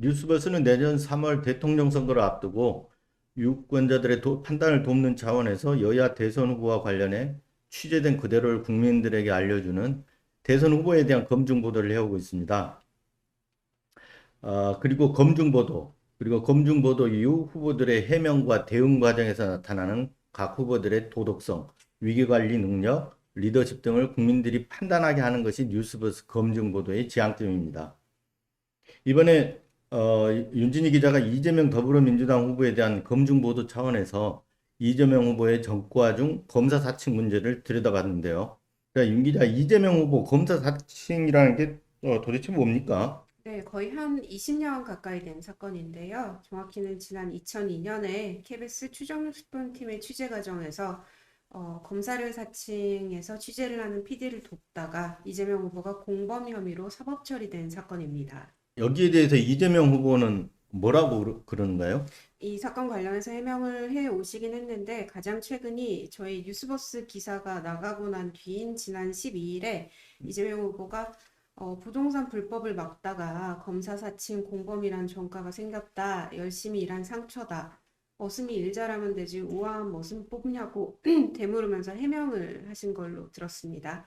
뉴스버스는 내년 3월 대통령 선거를 앞두고 유권자들의 도- 판단을 돕는 차원에서 여야 대선 후보와 관련해 취재된 그대로를 국민들에게 알려주는 대선 후보에 대한 검증 보도를 해오고 있습니다. 아, 그리고 검증 보도, 그리고 검증 보도 이후 후보들의 해명과 대응 과정에서 나타나는 각 후보들의 도덕성, 위기관리 능력, 리더십 등을 국민들이 판단하게 하는 것이 뉴스버스 검증 보도의 지향점입니다. 이번에 어, 윤진희 기자가 이재명 더불어민주당 후보에 대한 검증 보도 차원에서 이재명 후보의 전과 중 검사 사칭 문제를 들여다봤는데요. 자, 윤 기자, 이재명 후보 검사 사칭이라는 게 어, 도대체 뭡니까? 네, 거의 한 20년 가까이 된 사건인데요. 정확히는 지난 2002년에 KBS 추정뉴스본팀의 취재 과정에서 어, 검사를 사칭해서 취재를 하는 PD를 돕다가 이재명 후보가 공범 혐의로 사법 처리된 사건입니다. 여기에 대해서 이재명 후보는 뭐라고 그러- 그러는가요? 이 사건 관련해서 해명을 해 오시긴 했는데 가장 최근이 저희 뉴스버스 기사가 나가고 난 뒤인 지난 12일에 이재명 후보가 어, 부동산 불법을 막다가 검사 사칭 공범이란 전과가 생겼다. 열심히 일한 상처다. 머슴이 일 잘하면 되지 우아한 머슴 뽑냐고 되물으면서 해명을 하신 걸로 들었습니다.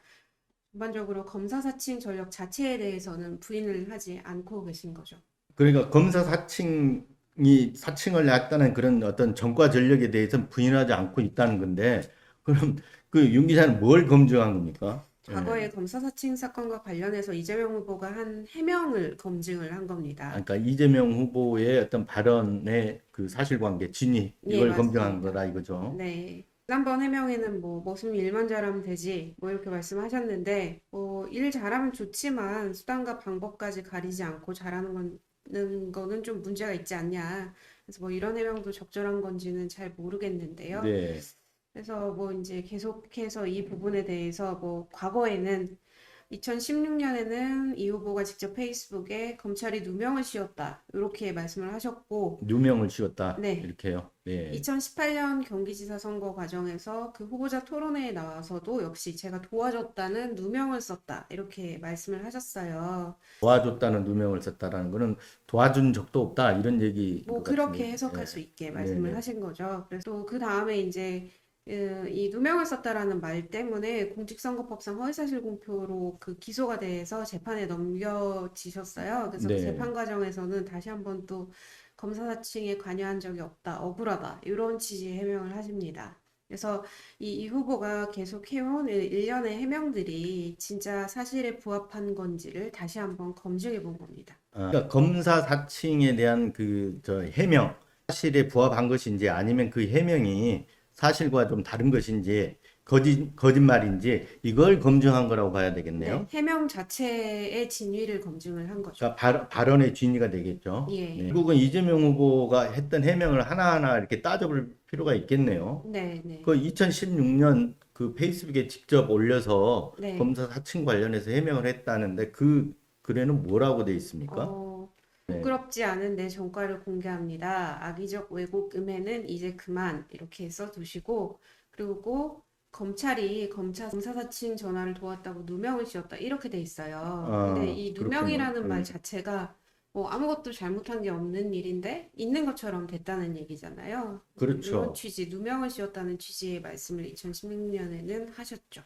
전반적으로 검사 사칭 전력 자체에 대해서는 부인을 하지 않고 계신 거죠. 그러니까 검사 사칭이 사칭을 했다는 그런 어떤 전과 전력에 대해서는 부인하지 않고 있다는 건데, 그럼 그 윤 기자는 뭘 검증한 겁니까? 과거의 검사 사칭 사건과 관련해서 이재명 후보가 한 해명을 검증을 한 아, 겁니다. 그러니까 이재명 후보의 어떤 발언의 그 사실관계, 진위 예, 이걸 검증한 맞습니다. 거다 이거죠. 네. 지난번 해명에는 뭐 머슴 일만 잘하면 되지 뭐 이렇게 말씀하셨는데 뭐 일 잘하면 좋지만 수단과 방법까지 가리지 않고 잘하는 거는 거는 좀 문제가 있지 않냐. 그래서 뭐 이런 해명도 적절한 건지는 잘 모르겠는데요. 네. 그래서 뭐 이제 계속해서 이 부분에 대해서 뭐 과거에는 2016년에는 이 후보가 직접 페이스북에 검찰이 누명을 씌웠다 이렇게 말씀을 하셨고 누명을 씌웠다 네. 이렇게요. 네. 2018년 경기지사 선거 과정에서 그 후보자 토론회에 나와서도 역시 제가 도와줬다는 누명을 썼다 이렇게 말씀을 하셨어요. 도와줬다는 누명을 썼다라는 거는 도와준 적도 없다 이런 얘기 뭐것 그렇게. 해석할 네. 수 있게 말씀을 네. 하신 거죠. 그래서 또 그 다음에 이제 그, 이 누명을 썼다라는 말 때문에 공직선거법상 허위사실 공표로 그 기소가 돼서 재판에 넘겨지셨어요. 그래서 그 네. 재판 과정에서는 다시 한번 또 검사 사칭에 관여한 적이 없다, 억울하다 이런 취지의 해명을 하십니다. 그래서 이, 이 후보가 계속 해온 일- 일련의 해명들이 진짜 사실에 부합한 건지를 다시 한번 검증해 본 겁니다. 아, 그러니까 검사 사칭에 대한 그 저 해명 사실에 부합한 것인지 아니면 그 해명이 사실과 좀 다른 것인지 거짓 거짓말인지 이걸 검증한 거라고 봐야 되겠네요. 네, 해명 자체의 진위를 검증을 한 거죠. 그러니까 발, 발언의 진위가 되겠죠. 예. 네. 결국은 이재명 후보가 했던 해명을 하나하나 이렇게 따져볼 필요가 있겠네요. 네, 네. 그 2016년 그 페이스북에 직접 올려서 네. 검사 사칭 관련해서 해명을 했다는데 그 글에는 뭐라고 돼 있습니까? 어, 네. 부끄럽지 않은 내 전과를 공개합니다. 악의적 왜곡 음해는 이제 그만 이렇게 써두시고 그리고 검찰이 검찰 검사 사칭 전화를 도왔다고 누명을 씌웠다 이렇게 돼 있어요. 아, 근데 이. 누명이라는 말 음. 자체가 뭐 아무것도 잘못한 게 없는 일인데 있는 것처럼 됐다는 얘기잖아요. 그렇죠. 이런 취지, 누명을 씌웠다는 취지의 말씀을 2016년에는 하셨죠.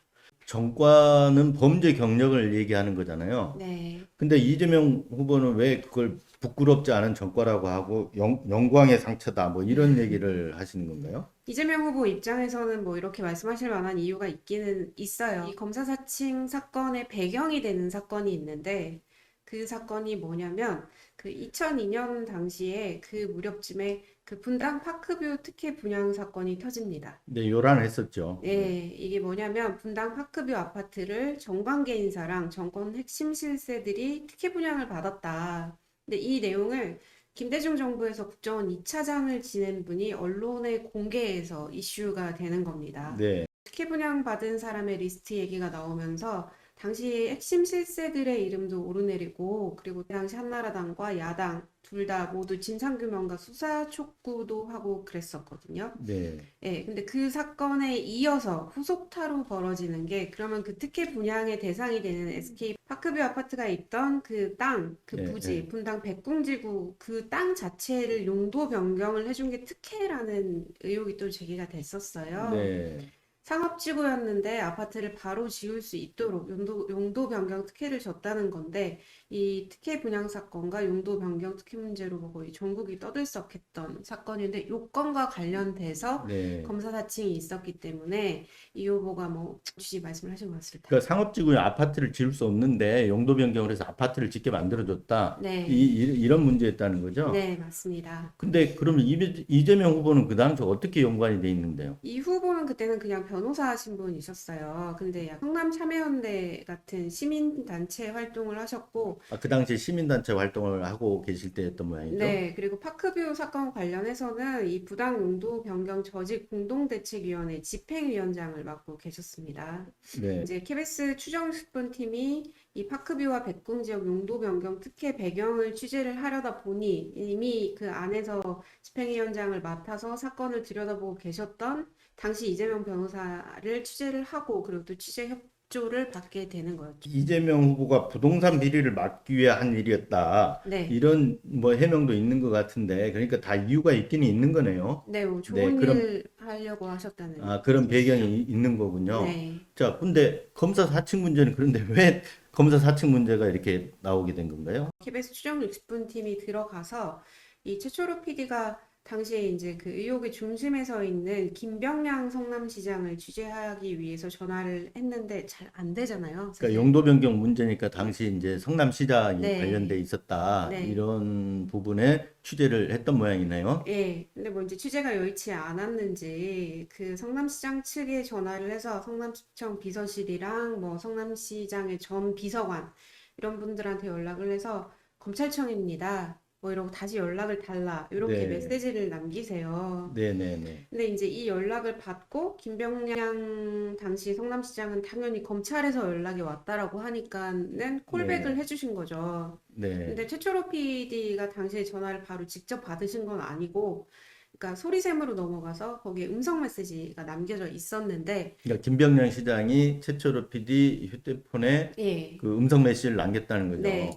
정과는 범죄 경력을 얘기하는 거잖아요. 네. 근데 이재명 후보는 왜 그걸 부끄럽지 않은 전과라고 하고 영, 영광의 상처다 뭐 이런 얘기를 하시는 건가요? 이재명 후보 입장에서는 뭐 이렇게 말씀하실 만한 이유가 있기는 있어요. 이 검사 사칭 사건의 배경이 되는 사건이 있는데 그 사건이 뭐냐면 그 2002년 당시에 그 무렵쯤에 그 분당 파크뷰 특혜 분양 사건이 터집니다. 네, 요란했었죠. 예, 이게 뭐냐면 분당 파크뷰 아파트를 정관계 인사랑 정권 핵심 실세들이 특혜 분양을 받았다. 근데 이 내용을 김대중 정부에서 국정원 2차장을 지낸 분이 언론에 공개해서 이슈가 되는 겁니다. 네, 특혜 분양 받은 사람의 리스트 얘기가 나오면서 당시 핵심 실세들의 이름도 오르내리고 그리고 당시 한나라당과 야당 둘 다 모두 진상규명과 수사 촉구도 하고 그랬었거든요. 네. 예, 근데 그 사건에 이어서 후속타로 벌어지는 게 그러면 그 특혜 분양의 대상이 되는 SK 파크뷰 아파트가 있던 그 땅, 그 네, 부지, 네. 분당 백궁지구 그 땅 자체를 용도 변경을 해준 게 특혜라는 의혹이 또 제기가 됐었어요. 네. 상업지구였는데 아파트를 바로 지을 수 있도록 용도, 용도 변경 특혜를 줬다는 건데 이 특혜 분양 사건과 용도 변경 특혜 문제로 뭐 거의 전국이 떠들썩했던 사건인데 요건과 관련돼서 네. 검사 사칭이 있었기 때문에 이 후보가 뭐 주시 말씀을 하신 것 같습니다. 그러니까 상업지구에 아파트를 지을 수 없는데 용도 변경을 해서 아파트를 짓게 만들어줬다. 네, 이, 이, 이런 문제였다는 거죠. 네, 맞습니다. 근데 그러면 이- 이재명 후보는 그 당시 어떻게 연관이 돼 있는데요? 이 후보는 그때는 그냥 변호사 하신 분이셨어요. 근데 약 성남 참여연대 같은 시민단체 활동을 하셨고, 아, 그 당시 시민단체 활동을 하고 계실 때였던 모양이죠. 네, 그리고 파크뷰 사건 관련해서는 이 부당 용도 변경 저직 공동대책위원회 집행위원장을 맡고 계셨습니다. 네. 이제 KBS 추정식분팀이 이 파크뷰와 백궁 지역 용도 변경 특혜 배경을 취재를 하려다 보니 이미 그 안에서 집행위원장을 맡아서 사건을 들여다보고 계셨던 당시 이재명 변호사를 취재를 하고 그리고 또 취재 협 조를 받게 되는 거였죠. 이재명 후보가 부동산 비리를 막기 위해 한 일이었다. 네. 이런 뭐 해명도 있는 것 같은데, 그러니까 다 이유가 있기는 있는 거네요. 네, 뭐 좋은 그럼- 일 하려고 하셨다는 아, 그런. 배경이 이- 있는 거군요. 네. 자, 근데 검사 사측 문제는 그런데 왜 검사 사측 문제가 이렇게 나오게 된 건가요? KBS 추정 60분 팀이 들어가서 이 최초로 PD가 당시에 이제 그 의혹의 중심에 서 있는 김병량 성남시장을 취재하기 위해서 전화를 했는데 잘 안 되잖아요. 그러니까 사실. 용도 변경 문제니까 당시 이제 성남시장이 네. 관련돼 있었다. 네. 이런 부분에 취재를 했던 모양이네요. 예, 근데 뭐 이제 취재가 여의치 않았는지 그 성남시장 측에 전화를 해서 성남시청 비서실이랑 뭐 성남시장의 전 비서관 이런 분들한테 연락을 해서 검찰청입니다. 뭐 이러고 다시 연락을 달라 이렇게 네. 메시지를 남기세요. 네네네. 근데 이제 이 연락을 받고 김병량 당시 성남시장은 당연히 검찰에서 연락이 왔다라고 하니까는 콜백을 네. 해주신 거죠. 네. 근데 최초로 PD가 당시에 전화를 바로 직접 받으신 건 아니고, 그러니까 소리샘으로 넘어가서 거기에 음성 메시지가 남겨져 있었는데, 그러니까 김병량 시장이 최초로 PD 휴대폰에 예, 그 음성 메시지를 남겼다는 거죠. 네.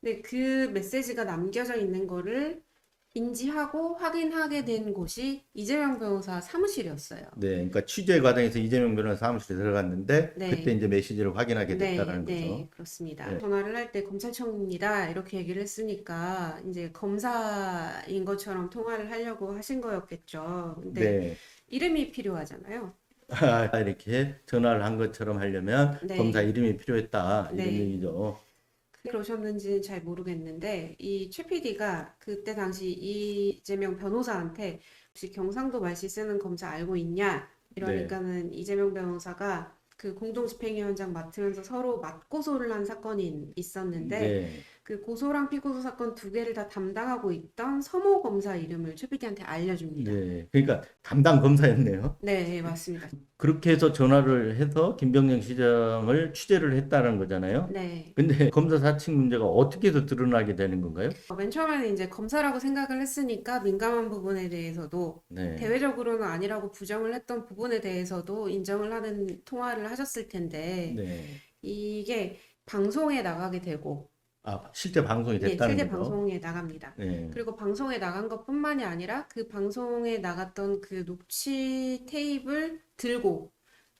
근데 그 메시지가 남겨져 있는 거를 인지하고 확인하게 된 곳이 이재명 변호사 사무실이었어요. 네, 그러니까 취재 과정에서 이재명 변호사 사무실에 들어갔는데 네. 그때 이제 메시지를 확인하게 네, 됐다라는 네, 거죠. 그렇습니다. 네. 전화를 할 때 검찰청입니다. 이렇게 얘기를 했으니까 이제 검사인 것처럼 통화를 하려고 하신 거였겠죠. 근데 네. 이름이 필요하잖아요. 아, 이렇게 전화를 한 것처럼 하려면 네. 검사 이름이 필요했다 이런 네. 얘기죠. 그러셨는지는 잘 모르겠는데 이 최 PD가 그때 당시 이재명 변호사한테 혹시 경상도 말씨 쓰는 검사 알고 있냐? 이러니까는 이재명 변호사가 그 공동 집행위원장 맡으면서 서로 맞고소를 한 사건이 있었는데 네. 그 고소랑 피고소 사건 두 개를 다 담당하고 있던 서모 검사 이름을 최 PD한테 알려줍니다. 네. 그러니까 담당 검사였네요. 네, 네, 맞습니다. 그렇게 해서 전화를 해서 김병영 시장을 취재를 했다는 거잖아요. 네. 근데 검사 사측 문제가 어떻게 해서 드러나게 되는 건가요? 어, 맨 처음에는 이제 검사라고 생각을 했으니까 민감한 부분에 대해서도 네. 대외적으로는 아니라고 부정을 했던 부분에 대해서도 인정을 하는 통화를 하셨을 텐데 네. 이게 방송에 나가게 되고 아, 실제 방송이 예, 됐다는 실제 거죠. 방송에 나갑니다. 네. 그리고 방송에 나간 것뿐만이 아니라 그 방송에 나갔던 그 녹취 테이프를 들고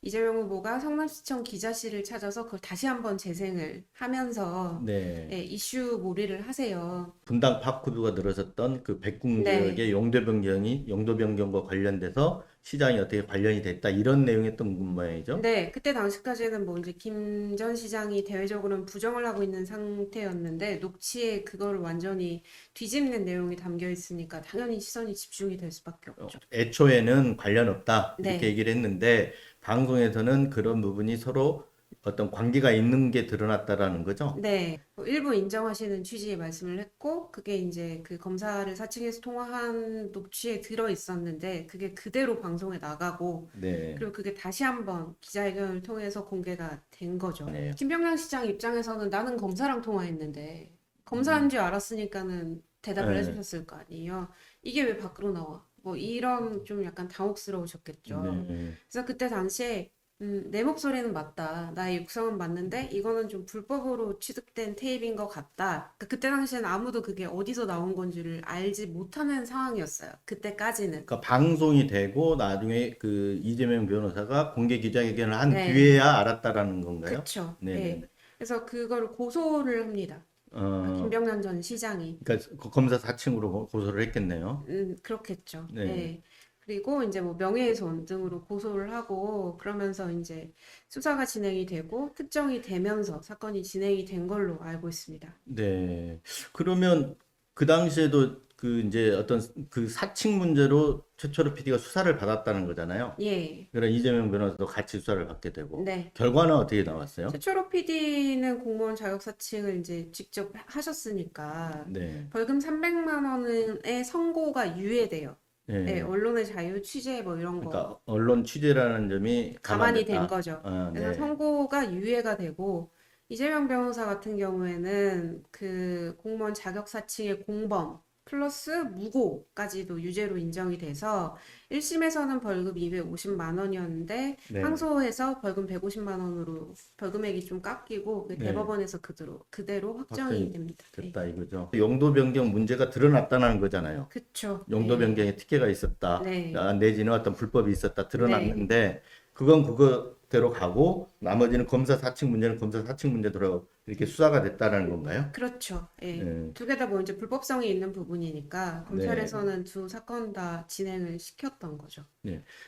이재명 후보가 성남시청 기자실을 찾아서 그걸 다시 한번 재생을 하면서 네. 예, 이슈 몰이를 하세요. 분당 파크뷰가 늘어섰던 그 백궁 네. 지역의 용도 변경이 용도 변경과 관련돼서 시장이 어떻게 관련이 됐다 이런 내용이었던 모양이죠. 네, 그때 당시까지는 뭐 이제 김 전 시장이 대외적으로는 부정을 하고 있는 상태였는데 녹취에 그거를 완전히 뒤집는 내용이 담겨 있으니까 당연히 시선이 집중이 될 수밖에 어, 없죠. 애초에는 관련 없다 이렇게 네. 얘기를 했는데 방송에서는 그런 부분이 서로 어떤 관계가 있는 게 드러났다라는 거죠? 네, 뭐 일부 인정하시는 취지의 말씀을 했고, 그게 이제 그 검사를 사측에서 통화한 녹취에 들어 있었는데, 그게 그대로 방송에 나가고, 네. 그리고 그게 다시 한번 기자회견을 통해서 공개가 된 거죠. 네. 김병량 시장 입장에서는 나는 검사랑 통화했는데, 검사인 줄 알았으니까는 대답을 네. 해주셨을 거 아니에요. 이게 왜 밖으로 나와? 뭐 이런 좀 약간 당혹스러우셨겠죠. 네. 그래서 그때 당시에 음, 내 목소리는 맞다. 나의 육성은 맞는데 이거는 좀 불법으로 취득된 테이프인 것 같다. 그때 당시에는 아무도 그게 어디서 나온 건지를 알지 못하는 상황이었어요. 그때까지는. 그러니까 방송이 되고 나중에 그 이재명 변호사가 공개 기자회견을 한 네. 뒤에야 알았다라는 건가요? 그쵸. 네. 예. 그래서 그거를 고소를 합니다. 어, 김병남 전 시장이. 그러니까 그 검사 사칭으로 고- 고소를 했겠네요. 음, 그렇겠죠. 네. 예. 그리고 이제 뭐 명예훼손 등으로 고소를 하고 그러면서 이제 수사가 진행이 되고 특정이 되면서 사건이 진행이 된 걸로 알고 있습니다. 네. 그러면 그 당시에도 그 이제 어떤 그 사칭 문제로 최초로 PD가 수사를 받았다는 거잖아요. 예. 그럼 이재명 변호사도 같이 수사를 받게 되고 네. 결과는 어떻게 나왔어요? 최초로 PD는 공무원 자격 사칭을 이제 직접 하셨으니까 네. 벌금 300만 원의 선고가 유예돼요. 네. 네, 언론의 자유, 취재 뭐 이런 거 그러니까 언론 취재라는 점이 가만히 감안됐다. 된 거죠. 아, 그래서 네. 선고가 유예가 되고 이재명 변호사 같은 경우에는 그 공무원 자격 사칭의 공범 플러스 무고까지도 유죄로 인정이 돼서 1심에서는 벌금 250만 원이었는데 네. 항소해서 벌금 150만 원으로 벌금액이 좀 깎이고 그 네. 대법원에서 그대로 그대로 확정이 됩니다. 네. 됐다 이거죠. 용도 변경 문제가 드러났다는 거잖아요. 그쵸. 용도 네. 변경에 특혜가 있었다. 네. 아, 내지는 어떤 불법이 있었다 드러났는데 그건 그거대로 가고 나머지는 검사 사칭 문제는 검사 사칭 문제대로 이렇게 수사가 됐다는 건가요? 그렇죠. 예. 네. 두 개 다 뭐 이제 불법성이 있는 부분이니까 검찰에서는 두 사건 다 진행을 시켰던 거죠.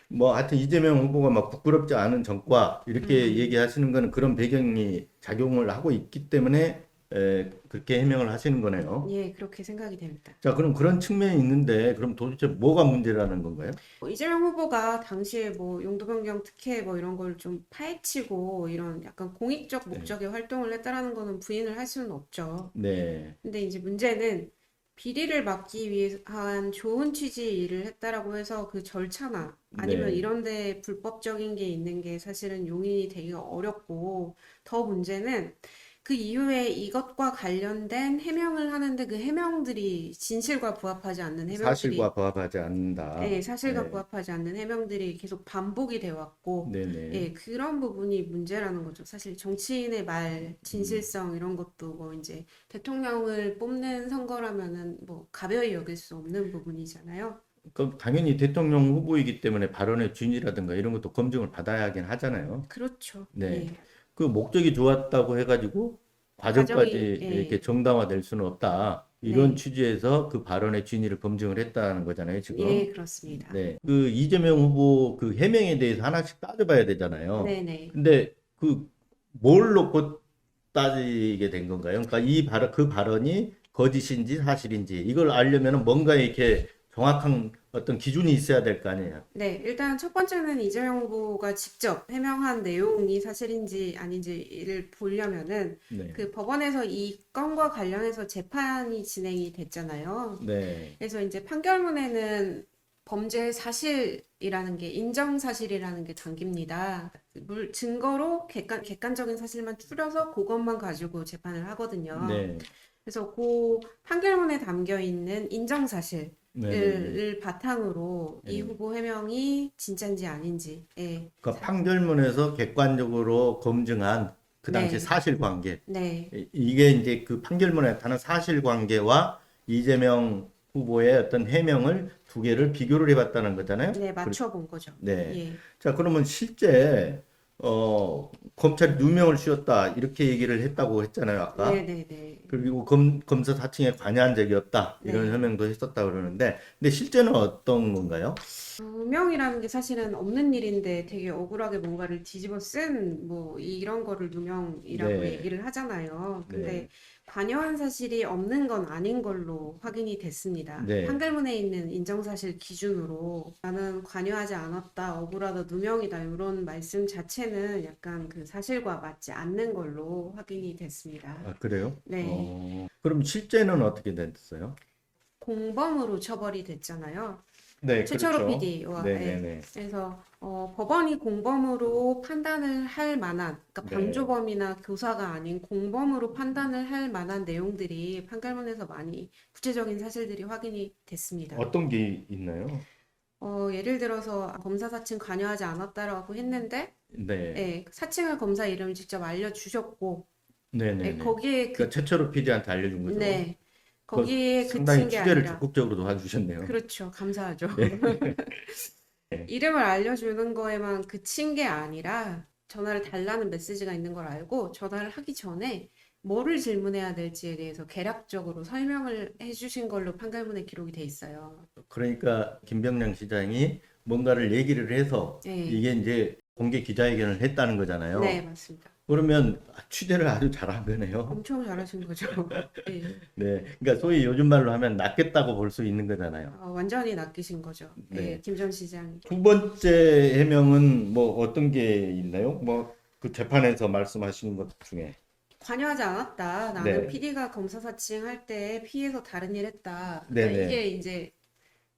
뭐 하여튼 이재명 후보가 막 부끄럽지 않은 전과 이렇게 음. 얘기하시는 거는 그런 배경이 작용을 하고 있기 때문에 에, 그렇게 해명을 하시는 거네요. 예, 그렇게 생각이 됩니다. 자, 그럼 그런 측면이 있는데 그럼 도대체 뭐가 문제라는 건가요? 뭐 이재명 후보가 당시에 뭐 용도 변경 특혜 뭐 이런 걸 좀 파헤치고 이런 약간 공익적 목적의 활동을 했다라는 거는 부인을 할 수는 없죠. 네. 근데 이제 문제는 비리를 막기 위한 좋은 취지 일을 했다라고 해서 그 절차나 아니면 네. 이런 데 불법적인 게 있는 게 사실은 용인이 되기가 어렵고 더 문제는 그 이후에 이것과 관련된 해명을 하는데 그 해명들이 진실과 부합하지 않는 해명들이 사실과 부합하지 않는다. 예, 사실과 네. 부합하지 않는 해명들이 계속 반복이 돼 왔고 네네. 예, 그런 부분이 문제라는 거죠. 사실 정치인의 말, 진실성 이런 것도 뭐 이제 대통령을 뽑는 선거라면은 뭐 가벼이 여길 수 없는 부분이잖아요. 그럼 당연히 대통령 후보이기 때문에 발언의 진위라든가 이런 것도 검증을 받아야 하긴 하잖아요. 그렇죠. 네. 예. 그 목적이 좋았다고 해가지고 과정까지 과정이, 예. 이렇게 정당화될 수는 없다. 이런 네. 취지에서 그 발언의 진위를 검증을 했다는 거잖아요, 지금. 예, 그렇습니다. 네. 그 이재명 후보 그 해명에 대해서 하나씩 따져봐야 되잖아요. 네네. 근데 그 뭘 놓고 따지게 된 건가요? 그러니까 이 발언, 그 발언이 거짓인지 사실인지 이걸 알려면 뭔가 이렇게 정확한 어떤 기준이 있어야 될 거 아니에요. 네, 일단 첫 번째는 이재명 후보가 직접 해명한 내용이 사실인지 아닌지를 보려면은 네. 그 법원에서 이 건과 관련해서 재판이 진행이 됐잖아요. 네. 그래서 이제 판결문에는 범죄 사실이라는 게 인정 사실이라는 게 담깁니다. 물 증거로 객관 객관적인 사실만 추려서 그것만 가지고 재판을 하거든요. 네. 그래서 그 판결문에 담겨 있는 인정 사실 을 네. 바탕으로 이 네. 후보 해명이 진짜인지 아닌지, 예, 그러니까 판결문에서 객관적으로 검증한 그 당시 네. 사실관계 네, 이- 이게 이제 그 판결문에 나타난 사실관계와 이재명 후보의 어떤 해명을 두 개를 비교를 해봤다는 거잖아요. 네 맞춰본 거죠. 네. 예, 자, 그러면 실제 어, 검찰이 누명을 씌웠다 이렇게 얘기를 했다고 했잖아요, 아까. 네, 네, 네. 그리고 검, 검사 사칭에 관여한 적이 없다 이런 네. 해명도 했었다 그러는데, 근데 실제는 어떤 건가요? 누명이라는 게 사실은 없는 일인데 되게 억울하게 뭔가를 뒤집어 쓴 뭐 이런 거를 누명이라고 네. 얘기를 하잖아요. 근데 네. 관여한 사실이 없는 건 아닌 걸로 확인이 됐습니다. 네. 판결문에 있는 인정사실 기준으로 나는 관여하지 않았다, 억울하다, 누명이다 이런 말씀 자체는 약간 그 사실과 맞지 않는 걸로 확인이 됐습니다. 아, 그래요? 네. 어, 그럼 실제는 어떻게 됐어요? 공범으로 처벌이 됐잖아요. 네, 최철호 그렇죠. PD와 네네네. 그래서 어, 법원이 공범으로 판단을 할 만한, 그러니까 네. 방조범이나 교사가 아닌 공범으로 판단을 할 만한 내용들이 판결문에서 많이 구체적인 사실들이 확인이 됐습니다. 어떤 게 있나요? 어, 예를 들어서 검사 사칭 관여하지 않았다라고 했는데, 네. 예, 사칭할 검사 이름을 직접 알려주셨고, 예, 네네 네. 거기에 그, 그러니까 최철호 PD한테 알려준 거죠. 네, 그 거 거기에 상당히 그친 게 취재를 아니라, 적극적으로 도와주셨네요. 그렇죠, 감사하죠. 네. 이름을 알려주는 거에만 그친 게 아니라 전화를 달라는 메시지가 있는 걸 알고 전화를 하기 전에 뭐를 질문해야 될지에 대해서 개략적으로 설명을 해주신 걸로 판결문에 기록이 돼 있어요. 그러니까 김병량 시장이 뭔가를 얘기를 해서 네. 이게 이제 공개 기자회견을 했다는 거잖아요. 네, 맞습니다. 그러면 취재를 아주 거네요. 엄청 잘하신 거죠. 네. 네. 그러니까 소위 요즘 말로 하면 낚였다고 볼 수 있는 거잖아요. 어, 완전히 낚이신 거죠. 네. 네, 김전 시장이. 두 번째 해명은 뭐 어떤 게 있나요? 뭐 그 재판에서 말씀하시는 것 중에. 관여하지 않았다. 나는 네. PD가 검사 사칭할 때 피해서 다른 일 했다. 그러니까 이게 이제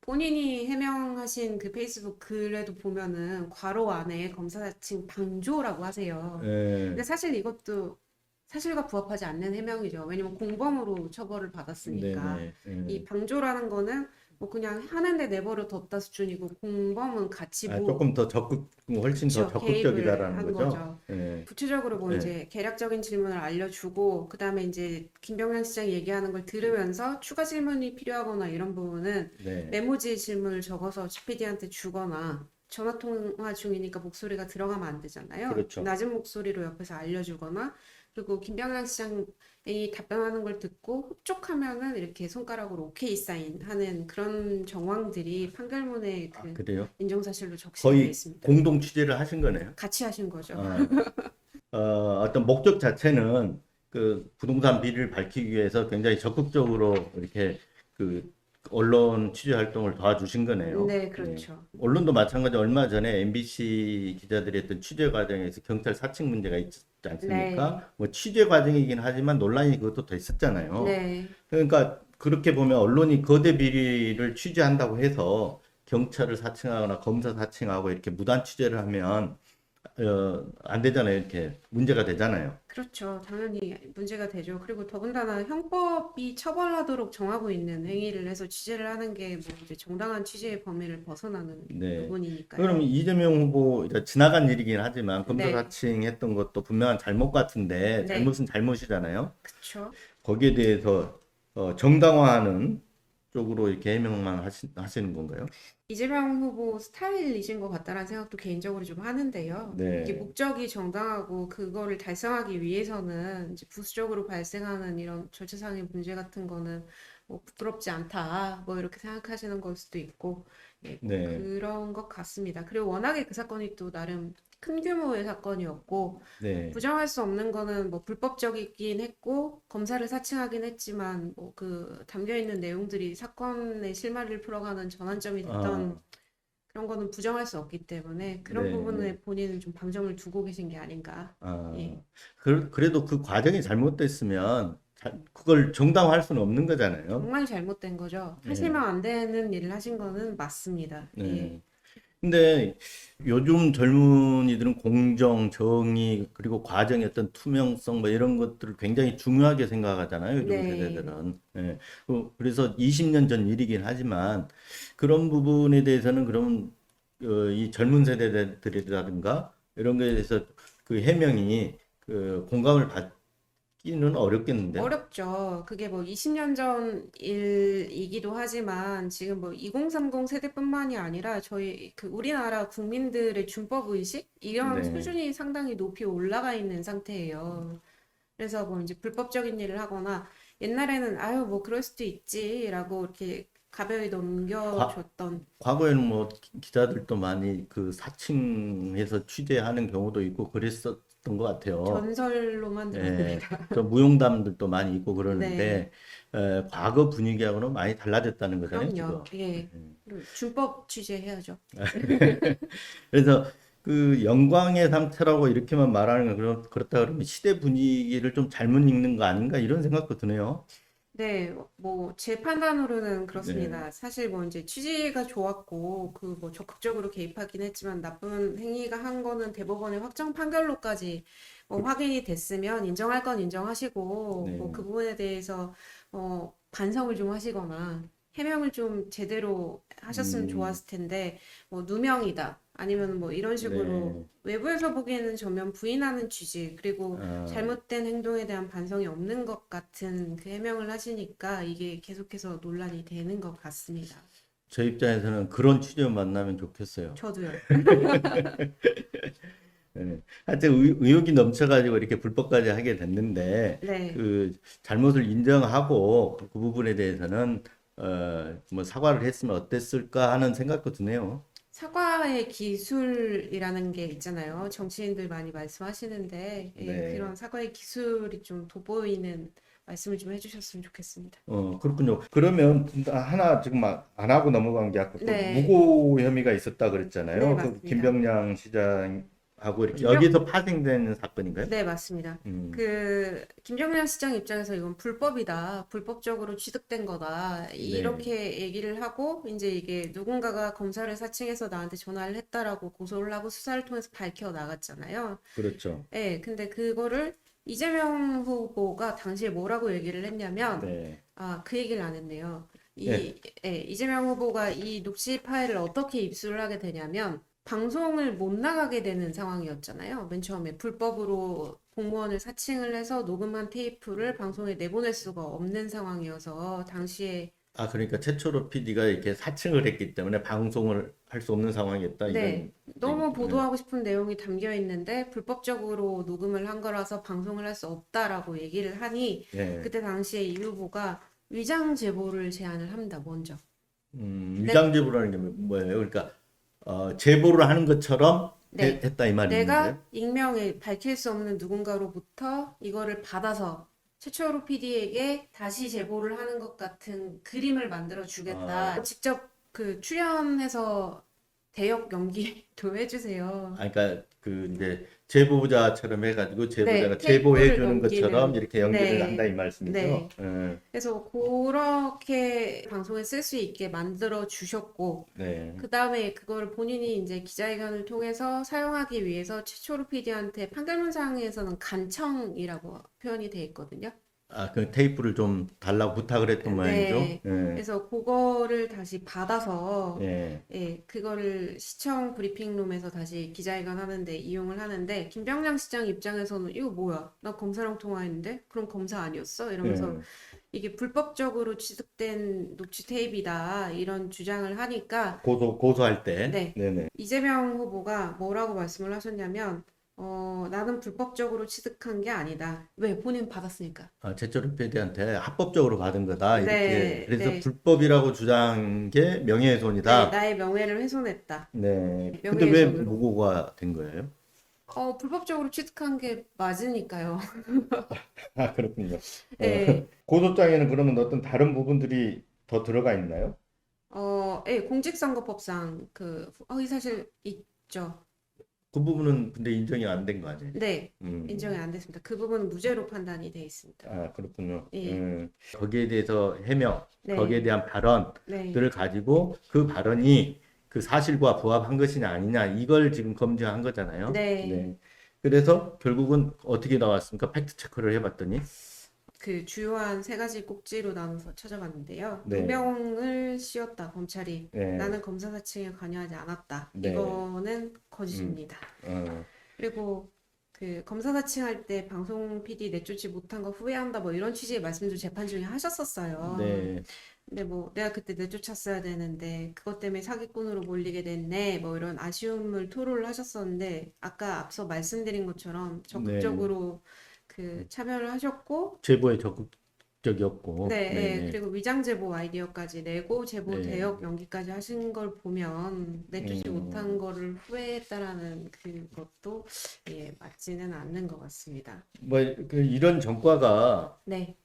본인이 해명하신 그 페이스북 글에도 보면은 괄호 안에 검사 사칭 방조라고 하세요. 예. 근데 사실 이것도 사실과 부합하지 않는 해명이죠. 왜냐면 공범으로 처벌을 받았으니까. 네네. 예. 이 방조라는 거는 뭐 그냥 하는데 내버려 뒀다 수준이고 공범은 같이 아, 뭐 조금 더 적극, 훨씬 더 그쵸, 개입을 적극적이다라는 한 거죠. 거죠. 예. 구체적으로 뭐 네. 이제 개략적인 질문을 알려주고 그다음에 이제 김병량 시장이 얘기하는 걸 들으면서 추가 질문이 필요하거나 이런 부분은 네. 메모지에 질문을 적어서 GPD한테 주거나 전화 통화 중이니까 목소리가 들어가면 안 되잖아요. 그렇죠. 낮은 목소리로 옆에서 알려주거나 그리고 김병량 시장 이 답변하는 걸 듣고 흡족하면은 이렇게 손가락으로 오케이 사인 하는 그런 정황들이 판결문에 아, 그 그래요? 인정사실로 적시되어 거의 있습니다. 공동 취재를 하신 거네요. 같이 하신 거죠. 어, 어, 어떤 목적 자체는 그 부동산 비리를 밝히기 위해서 굉장히 적극적으로 이렇게 그 언론 취재 활동을 도와주신 거네요. 네, 그렇죠. 언론도 마찬가지 얼마 전에 MBC 기자들이 했던 취재 과정에서 경찰 사칭 문제가 있지 않습니까? 뭐 취재 과정이긴 하지만 논란이 그것도 됐었잖아요. 네, 그러니까 그렇게 보면 언론이 거대 비리를 취재한다고 해서 경찰을 사칭하거나 검사 사칭하고 이렇게 무단 취재를 하면 어, 안 되잖아요. 이렇게 문제가 되잖아요. 그렇죠. 당연히 문제가 되죠. 그리고 더군다나 형법이 처벌하도록 정하고 있는 행위를 해서 취재를 하는 게 뭐 이제 정당한 취재의 범위를 벗어나는 네. 부분이니까요. 그럼 이재명 후보 이제 지나간 일이긴 하지만 검사 네. 사칭했던 것도 분명한 잘못 같은데 네. 잘못은 잘못이잖아요. 그렇죠. 거기에 대해서 어, 정당화하는 쪽으로 해명만 하시, 하시는 건가요? 이재명 후보 스타일이신 것 같다라는 생각도 개인적으로 좀 하는데요. 네. 이게 목적이 정당하고 그거를 달성하기 위해서는 이제 부수적으로 발생하는 이런 절차상의 문제 같은 거는 뭐 부끄럽지 않다. 뭐 이렇게 생각하시는 걸 수도 있고, 예, 뭐 네. 그런 것 같습니다. 그리고 워낙에 그 사건이 또 나름 큰 규모의 사건이었고, 네. 부정할 수 없는 거는 뭐 불법적이긴 했고 검사를 사칭하긴 했지만 뭐 그 담겨 있는 내용들이 사건의 실마리를 풀어가는 전환점이 됐던 아. 그런 거는 부정할 수 없기 때문에 그런 네, 부분에 본인은 좀 방점을 두고 계신 게 아닌가. 아, 예. 그, 그래도 그 과정이 잘못됐으면 자- 그걸 정당화할 수는 없는 거잖아요. 정말 잘못된 거죠. 네. 하시면 안 되는 일을 하신 거는 맞습니다. 예. 네. 근데 요즘 젊은이들은 공정, 정의, 그리고 과정의 어떤 투명성 뭐 이런 것들을 굉장히 중요하게 생각하잖아요. 요즘 네. 세대들은. 예. 그- 그래서 20년 전 일이긴 하지만 그런 부분에 대해서는 그럼 어, 이 젊은 세대들이라든가 이런 거에 대해서 그 해명이 그 공감을 받 기는 어렵겠는데. 어렵죠. 그게 뭐 20년 전 일이기도 하지만 지금 뭐 2030 세대뿐만이 아니라 저희 그 우리나라 국민들의 준법 의식 이런 네. 수준이 상당히 높이 올라가 있는 상태예요. 그래서 뭐 이제 불법적인 일을 하거나 옛날에는 아유 뭐 그럴 수도 있지라고 이렇게 가벼이 넘겨줬던 과거에는 뭐 기- 기자들도 많이 그 사칭해서 취재하는 경우도 있고 그랬었 것 같아요. 전설로만 예, 들었습니다. 또 무용담들도 많이 있고 네. 그러는데 에, 과거 분위기하고는 많이 달라졌다는 거잖아요, 그럼요. 지금. 예. 준법 취재해야죠. 그래서 그 영광의 상태라고 이렇게만 말하는 건 그렇, 그렇다 그러면 시대 분위기를 좀 잘못 읽는 거 아닌가 이런 생각도 드네요. 네, 뭐 제 판단으로는 그렇습니다. 사실 뭐 이제 취지가 좋았고 그 뭐 적극적으로 개입하긴 했지만 나쁜 행위가 한 거는 대법원의 확정 판결로까지 뭐 확인이 됐으면 인정할 건 인정하시고 네. 뭐그 부분에 대해서 어 반성을 좀 하시거나 해명을 좀 제대로 하셨으면 음. 좋았을 텐데 뭐 누명이다 아니면 뭐 이런 식으로 네. 외부에서 보기에는 전면 부인하는 취지 그리고 아, 잘못된 행동에 대한 반성이 없는 것 같은 그 해명을 하시니까 이게 계속해서 논란이 되는 것 같습니다. 저 입장에서는 그런 취지を만나면 좋겠어요. 저도요. 예. 하여튼 의, 의욕이 넘쳐가지고 이렇게 불법까지 하게 됐는데 네. 그 잘못을 인정하고 그 부분에 대해서는 어, 뭐 사과를 했으면 어땠을까 하는 생각도 드네요. 사과의 기술이라는 게 있잖아요. 정치인들 많이 말씀하시는데 예, 네. 그런 사과의 기술이 좀 돋보이는 말씀을 좀 해주셨으면 좋겠습니다. 어, 그렇군요. 그러면 하나 지금 막안 하고 넘어간 게 아까 그 네. 무고 혐의가 있었다 그랬잖아요. 네, 그. 김병량 시장 하고 이렇게 김병- 여기서 파생된 사건인가요? 네, 맞습니다. 음, 그 김정량 시장 입장에서 이건 불법이다, 불법적으로 취득된 거다 이렇게 얘기를 하고 이제 이게 누군가가 검사를 사칭해서 나한테 전화를 했다라고 고소를 하고 수사를 통해서 밝혀 나갔잖아요. 그렇죠. 네, 근데 그거를 이재명 후보가 당시에 뭐라고 얘기를 했냐면 네. 아, 그 얘기를 안 했네요. 이 네. 예, 이재명 후보가 이 녹취 파일을 어떻게 입수를 하게 되냐면 방송을 못 나가게 되는 상황이었잖아요. 맨 처음에 불법으로 공무원을 사칭을 해서 녹음한 테이프를 방송에 내보낼 수가 없는 상황이어서 당시에 아, 그러니까 최초로 PD가 이렇게 사칭을 했기 때문에 방송을 할 수 없는 상황이었다. 네, 너무 네. 보도하고 싶은 내용이 담겨 있는데 불법적으로 녹음을 한 거라서 방송을 할 수 없다라고 얘기를 하니 예. 그때 당시에 이 후보가 위장 제보를 제안을 합니다. 먼저. 음, 네. 위장 제보라는 게 뭐예요? 그러니까 어, 제보를 하는 것처럼 네. 해- 했다 이 말인 내가? 익명에 밝힐 수 없는 누군가로부터 이거를 받아서 최초로 PD에게 다시 제보를 하는 것 같은 그림을 만들어 주겠다. 아. 직접 그 출연해서 대역 연기도 해주세요. 아, 그러니까 그 이제 제보자처럼 해가지고 제보자가 네, 제보해 주는 것처럼. 이렇게 연기를 네. 한다 이 말씀이죠? 네. 예, 그래서 그렇게 방송에 쓸 수 있게 만들어 주셨고, 네. 그 다음에 그걸 본인이 이제 기자회견을 통해서 사용하기 위해서 최초로 PD한테 판결문상에서는 간청이라고 표현이 돼 있거든요. 아, 그 테이프를 좀 달라고 부탁을 했던 모양이죠? 네. 예, 그래서 그거를 다시 받아서 예. 예, 그거를 시청 브리핑룸에서 다시 기자회견 하는데 이용을 하는데 김병량 시장 입장에서는 이거 뭐야? 나 검사랑 통화했는데? 그럼 검사 아니었어? 이러면서 예. 이게 불법적으로 취득된 녹취 테이프이다 이런 주장을 하니까 고소, 고소할 때. 네. 네네. 이재명 후보가 뭐라고 말씀을 하셨냐면 어, 나는 불법적으로 취득한 게 아니다. 왜? 본인 받았으니까. 아, 제철 PD한테 합법적으로 받은 거다. 이렇게. 네, 그래서 네. 불법이라고 주장한 게 네, 명예훼손이다. 나의 명예를 훼손했다. 네. 근데 왜 명예훼손으로. 무고가 된 거예요? 어, 불법적으로 취득한 게 맞으니까요. 아, 그렇군요. 네. 고소장에는 그러면 어떤 다른 부분들이 더 들어가 있나요? 어, 예, 공직선거법상 그 허위 사실 있죠. 그 부분은 근데 인정이 안 된 거 아니에요? 네, 음. 인정이 안 됐습니다. 그 부분은 무죄로 판단이 돼 있습니다. 아, 그렇군요. 예. 음. 거기에 대해서 해명, 네. 거기에 대한 발언들을 네. 가지고 그 발언이 그 사실과 부합한 것이냐 아니냐 이걸 지금 검증한 거잖아요. 네. 그래서 결국은 어떻게 나왔습니까? 팩트 체크를 해봤더니 그 주요한 세 가지 꼭지로 나눠서 찾아봤는데요. 네. 누명을 씌웠다, 검찰이. 네. 나는 검사 사칭에 관여하지 않았다. 네. 이거는 거짓입니다. 어, 그리고 그 검사 사칭할 때 방송 PD 내쫓지 못한 거 후회한다 뭐 이런 취지의 말씀도 재판 중에 하셨었어요. 네. 근데 뭐 내가 그때 내쫓았어야 되는데 그것 때문에 사기꾼으로 몰리게 됐네 뭐 이런 아쉬움을 토로를 하셨었는데 아까 앞서 말씀드린 것처럼 적극적으로 그 참여를 하셨고 제보에 적극 적이었고. 네, 네, 예, 네. 그리고 위장 제보 아이디어까지 내고 제보 네. 대역 연기까지 하신 걸 보면 내주지 음. 못한 거를 후회했다라는 그것도 예, 맞지는 않는 것 같습니다. 뭐, 그 이런 전과가 네,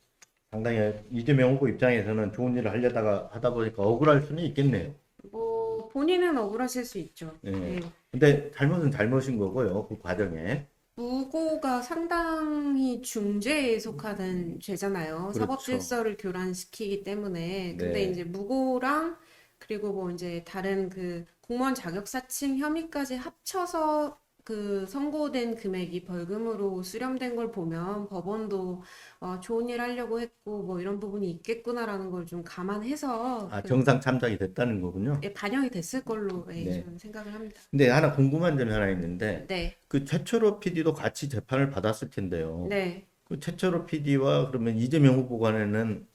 상당히 이재명 후보 입장에서는 좋은 일을 하려다가 하다 보니까 억울할 수는 있겠네요. 뭐 본인은 억울하실 수 있죠. 네. 예. 근데 잘못은 잘못인 거고요. 그 과정에. 무고가 상당히 중죄에 속하는 죄잖아요. 그렇죠. 사법 질서를 교란시키기 때문에. 근데 네. 이제 무고랑 그리고 뭐 이제 다른 그 공무원 자격 사칭 혐의까지 합쳐서 그 선고된 금액이 벌금으로 수렴된 걸 보면 법원도 어, 좋은 일 하려고 했고 뭐 이런 부분이 있겠구나라는 걸 좀 감안해서 아, 그 정상 참작이 됐다는 거군요. 예, 반영이 됐을 걸로 예, 네. 저는 생각을 합니다. 근데 하나 궁금한 점이 하나 있는데, 네, 그 최철호 PD도 같이 재판을 받았을 텐데요. 네. 그 최철호 PD와 그러면 이재명 후보 간에는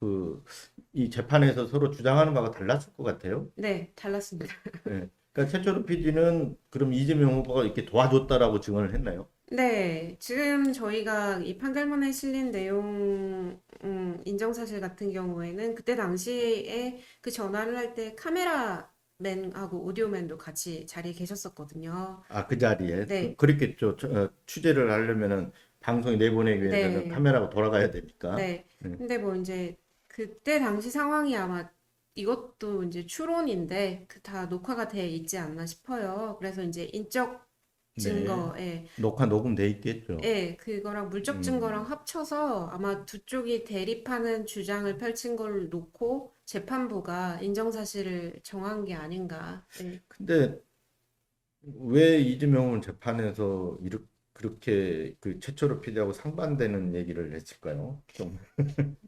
그 이 재판에서 서로 주장하는 바가 달랐을 것 같아요. 네, 달랐습니다. 네. 그러니까 최철호 PD는 그럼 이재명 후보가 이렇게 도와줬다라고 증언을 했나요? 네, 지금 저희가 이 판결문에 실린 내용, 음, 인정 사실 같은 경우에는 그때 당시에 그 전화를 할 때 카메라 맨하고 오디오맨도 같이 자리에 계셨었거든요. 아, 그 자리에 네. 그, 랬겠죠 취재를 하려면은 방송에 내보내기 위해서는 네. 카메라가 돌아가야 되니까. 네. 음. 근데 뭐 이제 그때 당시 상황이 아마 이것도 이제 추론인데 그다 녹화가 돼 있지 않나 싶어요. 그래서 이제 인적 네. 증거에 녹화 녹음돼 있겠죠. 예, 그거랑 물적 음. 증거랑 합쳐서 아마 두 쪽이 대립하는 주장을 펼친 걸 놓고 재판부가 인정 사실을 정한 게 아닌가. 예. 근데 왜 이재명은 재판에서 이렇게 그렇게 그 최철호 PD하고 상반되는 얘기를 했을까요? 좀.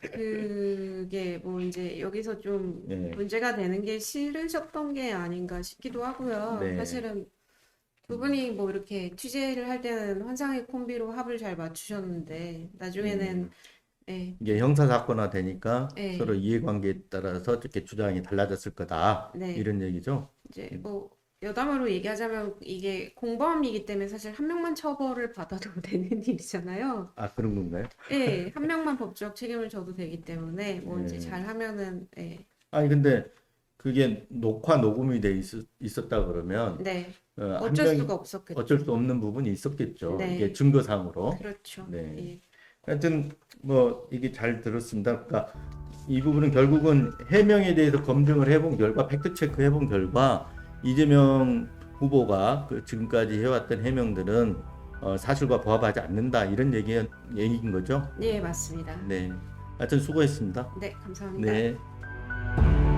그게 뭐 이제 여기서 좀 예. 문제가 되는 게 싫으셨던 게 아닌가 싶기도 하고요. 네. 사실은 두 분이 뭐 이렇게 취재를 할 때는 환상의 콤비로 합을 잘 맞추셨는데 나중에는 음. 예, 이게 형사 사건화 되니까 네. 서로 이해관계에 따라서 이렇게 주장이 달라졌을 거다. 네. 이런 얘기죠. 이제 뭐 여담으로 얘기하자면 이게 공범이기 때문에 사실 한 명만 처벌을 받아도 되는 일이잖아요. 아, 그런 건가요? 예, 한 명만 법적 책임을 져도 되기 때문에 뭐 이제 네. 잘하면은 예, 아니 근데 그게 녹화 녹음이 돼 있, 있었다 그러면 네, 어, 한 어쩔 명이 수가 없었겠죠. 어쩔 수 없는 부분이 있었겠죠. 네. 이게 증거상으로. 그렇죠. 네. 예. 하여튼 뭐 이게 잘 들었습니다. 그러니까 이 부분은 결국은 해명에 대해서 검증을 해본 결과 팩트 체크 해본 결과 이재명 후보가 그 지금까지 해왔던 해명들은 어, 사실과 부합하지 않는다 이런 얘기 얘기인 거죠. 예, 맞습니다. 네. 하여튼 수고했습니다. 네, 감사합니다. 네.